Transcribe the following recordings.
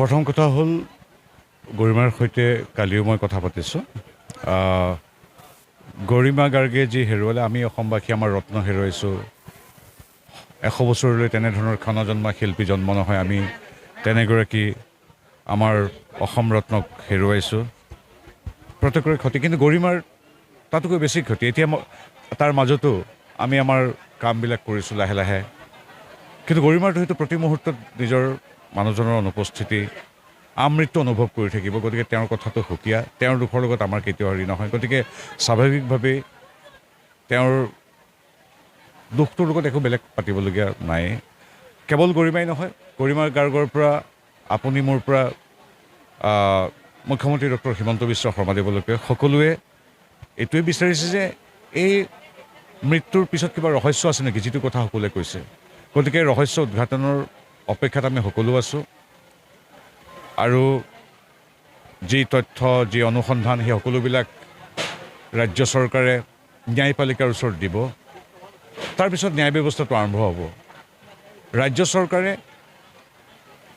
প্ৰথম কথা হ'ল, গৰিমাৰ সৈতে কালিও মই কথা পাতিছোঁ। গৰিমা গাৰ্গে যি হেৰুৱালে, আমি অসমবাসী আমাৰ ৰত্ন হেৰুৱাইছোঁ। এশ বছৰলৈ তেনেধৰণৰ ক্ষণজন্মা শিল্পী জন্ম নহয়, আমি তেনেগৰাকী আমাৰ অসম ৰত্নক হেৰুৱাইছোঁ। প্ৰত্যেকৰে ক্ষতি, কিন্তু গৰিমাৰ তাতোকৈ বেছি ক্ষতি। এতিয়া তাৰ মাজতো আমি আমাৰ কামবিলাক কৰিছোঁ লাহে লাহে। কিন্তু গৰিমাৰটো হয়তো প্ৰতি মুহূৰ্তত নিজৰ মানুহজনৰ অনুপস্থিতি, আমৃত্যু অনুভৱ কৰি থাকিব, গতিকে তেওঁৰ কথাটো সুকীয়া। তেওঁৰ দুখৰ লগত আমাৰ কেতিয়াও হেৰি নহয়। গতিকে স্বাভাৱিকভাৱেই তেওঁৰ দুখটোৰ লগত একো বেলেগ পাতিবলগীয়া নাই। কেৱল গৰিমাই নহয় গৰিমাৰ গাৰ্গৰ পৰা, আপুনি মোৰ পৰা মুখ্যমন্ত্ৰী ডক্টৰ হিমন্ত বিশ্ব শৰ্মাদেৱলৈকে সকলোৱে এইটোৱে বিচাৰিছে যে এই মৃত্যুৰ পিছত কিবা ৰহস্য আছে নেকি? যিটো কথা সকলোৱে কৈছে। গতিকে ৰহস্য উদঘাটনৰ অপেক্ষাত আমি সকলো আছোঁ। আৰু যি তথ্য যি অনুসন্ধান সেই সকলোবিলাক ৰাজ্য চৰকাৰে ন্যায়পালিকাৰ ওচৰত দিব। তাৰপিছত ন্যায় ব্যৱস্থাটো আৰম্ভ হ'ব। ৰাজ্য চৰকাৰে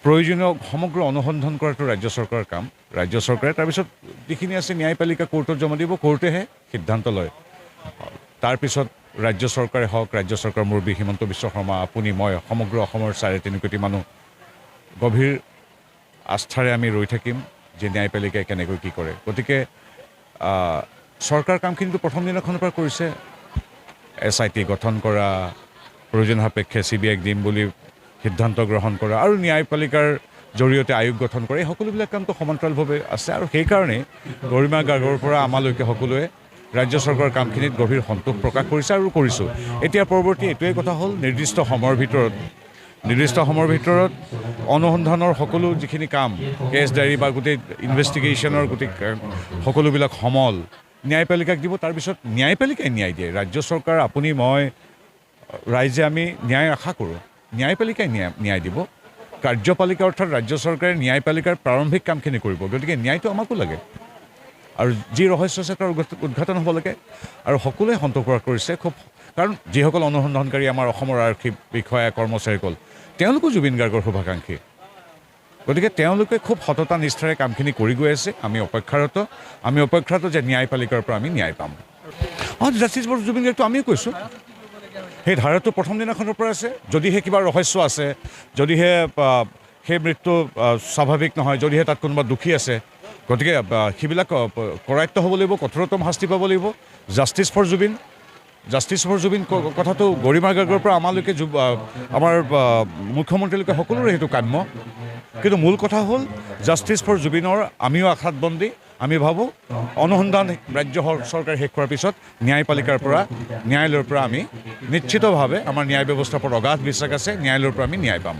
প্ৰয়োজনীয় সমগ্ৰ অনুসন্ধান কৰাটো ৰাজ্য চৰকাৰৰ কাম। ৰাজ্য চৰকাৰে তাৰপিছত যিখিনি আছে ন্যায়পালিকা কোৰ্টত জমা দিব কোৰ্টেহে সিদ্ধান্ত লয়। তাৰপিছত ৰাজ্য চৰকাৰে হওক, ৰাজ্য চৰকাৰৰ মুৰব্বী হিমন্ত বিশ্ব শৰ্মা, আপুনি, মই, সমগ্ৰ অসমৰ চাৰে তিনি কোটি মানুহ গভীৰ আস্থাৰে আমি ৰৈ থাকিম যে ন্যায়পালিকাই কেনেকৈ কি কৰে। গতিকে চৰকাৰ কামখিনিতো প্ৰথম দিনাখনৰ পৰা কৰিছে। এছ আই টি গঠন কৰা, প্ৰয়োজন সাপেক্ষে চি বি আইক দিম বুলি সিদ্ধান্ত গ্ৰহণ কৰা আৰু ন্যায়পালিকাৰ জৰিয়তে আয়োগ গঠন কৰা, এই সকলোবিলাক কামটো সমান্তৰালভাৱে আছে আৰু সেইকাৰণেই গৰিমা গাৰ্গৰ পৰা আমালৈকে সকলোৱে ৰাজ্য চৰকাৰৰ কামখিনিত গভীৰ সন্তোষ প্ৰকাশ কৰিছে আৰু কৰিছোঁ। এতিয়া পৰৱৰ্তী এইটোৱে কথা হ'ল নিৰ্দিষ্ট সময়ৰ ভিতৰত। নিৰ্দিষ্ট সময়ৰ ভিতৰত অনুসন্ধানৰ সকলো যিখিনি কাম কেছ ডায়েৰী বা গোটেই ইনভেষ্টিগেশ্যনৰ গোটেই সকলোবিলাক সমল ন্যায়পালিকাক দিব তাৰপিছত ন্যায়পালিকাই ন্যায় দিয়ে। ৰাজ্য চৰকাৰ আপুনি মই ৰাইজে আমি ন্যায় আশা কৰোঁ। ন্যায়পালিকাই ন্যায় ন্যায় দিব। কাৰ্যপালিকা অৰ্থাৎ ৰাজ্য চৰকাৰে ন্যায়পালিকাৰ প্ৰাৰম্ভিক কামখিনি কৰিব। গতিকে ন্যায়টো আমাকো লাগে। আৰু যি ৰহস্য আছে তাৰ উদ্ঘাট- উদ্ঘাটন হ'ব লাগে। আৰু সকলোৱে সন্তোষ কৰিছে, খুব কাৰণ যিসকল অনুসন্ধানকাৰী আমাৰ অসমৰ আৰক্ষী বিষয়া কৰ্মচাৰীসকল তেওঁলোকো জুবিন গাৰ্গৰ শুভাকাংক্ষী। গতিকে তেওঁলোকে খুব সততা নিষ্ঠাৰে কামখিনি কৰি গৈ আছে। আমি অপেক্ষাৰত আমি অপেক্ষাৰত যে ন্যায়পালিকাৰ পৰা আমি ন্যায় পাম। অঁ, জাষ্টিছ বৰুৱা, জুবিন গাৰ্গটো আমিও কৈছোঁ। সেই ধাৰাটো প্ৰথম দিনাখনৰ পৰা আছে। যদিহে কিবা ৰহস্য আছে, যদিহে সেই মৃত্যু স্বাভাৱিক নহয়, যদিহে তাত কোনোবা দোষী আছে গতিকে সেইবিলাক কৰায়ত্ব হ'ব লাগিব, কঠোৰতম শাস্তি পাব লাগিব। Justice for Zubeen justice for Zubeen কথাটো গৰিমা গাৰ্গৰ পৰা আমালৈকে আমাৰ মুখ্যমন্ত্ৰীলৈকে সকলোৰে সেইটো কাম্য। কিন্তু মূল কথা হ'ল জাষ্টিছ ফৰ জুবিনৰ আমিও আশাত বন্দী আমি ভাবোঁ, অনুসন্ধান ৰাজ্য চৰকাৰে শেষ কৰাৰ পিছত ন্যায়পালিকাৰ পৰা, ন্যায়ালয়ৰ পৰা আমি নিশ্চিতভাৱে আমাৰ ন্যায় ব্যৱস্থাৰ ওপৰত অগাধ বিশ্বাস আছে, ন্যায়ালয়ৰ পৰা আমি ন্যায় পাম।